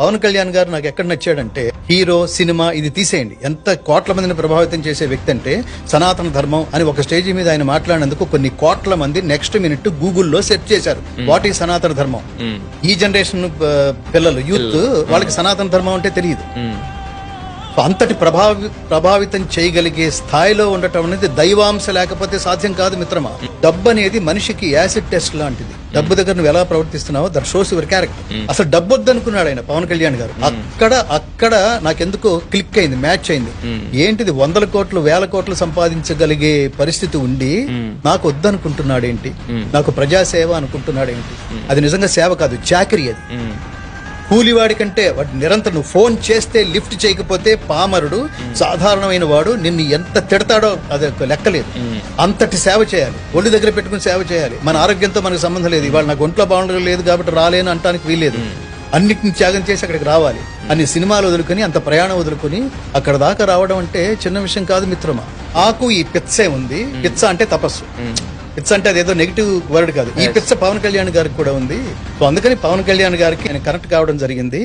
పవన్ కళ్యాణ్ గారు నాకు ఎక్కడ నచ్చాడంటే హీరో సినిమా ఇది తీసేయండి. ఎంత కోట్ల మందిని ప్రభావితం చేసే వ్యక్తి అంటే సనాతన ధర్మం అని ఒక స్టేజ్ మీద ఆయన మాట్లాడినందుకు కొన్ని కోట్ల మంది నెక్స్ట్ మినిట్ గూగుల్లో సెర్చ్ చేశారు. వాట్ ఈ సనాతన ధర్మం? ఈ జనరేషన్ పిల్లలు యూత్ వాళ్ళకి సనాతన ధర్మం అంటే తెలియదు. అంతటి ప్రభావి ప్రభావితం చేయగలిగే స్థాయిలో ఉండటం అనేది దైవాంశ లేకపోతే సాధ్యం కాదు మిత్రమా? డబ్బు అనేది మనిషికి యాసిడ్ టెస్ట్ లాంటిది. డబ్బు దగ్గర నువ్వు ఎలా ప్రవర్తిస్తున్నావో దట్ షోస్ యువర్ క్యారెక్టర్ అసలు డబ్బు వద్దనుకున్నాడు ఆయన పవన్ కళ్యాణ్ గారు. అక్కడ అక్కడ నాకెందుకో క్లిక్ అయింది మ్యాచ్ అయింది. ఏంటిది వందల కోట్లు వేల కోట్లు సంపాదించగలిగే పరిస్థితి ఉండి నాకు వద్దనుకుంటున్నాడు ఏంటి నాకు ప్రజాసేవ అనుకుంటున్నాడు ఏంటి అది నిజంగా సేవ కాదు చాకరీ అది. కూలివాడి కంటే వాడు నిరంతరం నువ్వు ఫోన్ చేస్తే లిఫ్ట్ చేయకపోతే పామరుడు సాధారణమైన వాడు నిన్ను ఎంత తిడతాడో అది ఒక లెక్కలేదు అంతటి సేవ చేయాలి. ఒళ్ళు దగ్గర పెట్టుకుని సేవ చేయాలి. మన ఆరోగ్యంతో మనకు సంబంధం లేదు. ఇవాళ నాకు ఒంట్లో బాగుండడం లేదు కాబట్టి రాలేను అంటానికి వీల్లేదు. అన్నిటిని త్యాగం చేసి అక్కడికి రావాలి. అన్ని సినిమాలు వదులుకొని అంత ప్రయాణం వదులుకొని అక్కడ దాకా రావడం అంటే చిన్న విషయం కాదు మిత్రమా. ఆకు ఈ పిచ్చే ఉంది. పిచ్చ అంటే తపస్సు. పిచ్చ అంటే అదేదో నెగిటివ్ వర్డ్ కాదు. ఈ పిచ్చ పవన్ కళ్యాణ్ గారికి కూడా ఉంది. సో అందుకని పవన్ కళ్యాణ్ గారికి ఆయన కనెక్ట్ కావడం జరిగింది.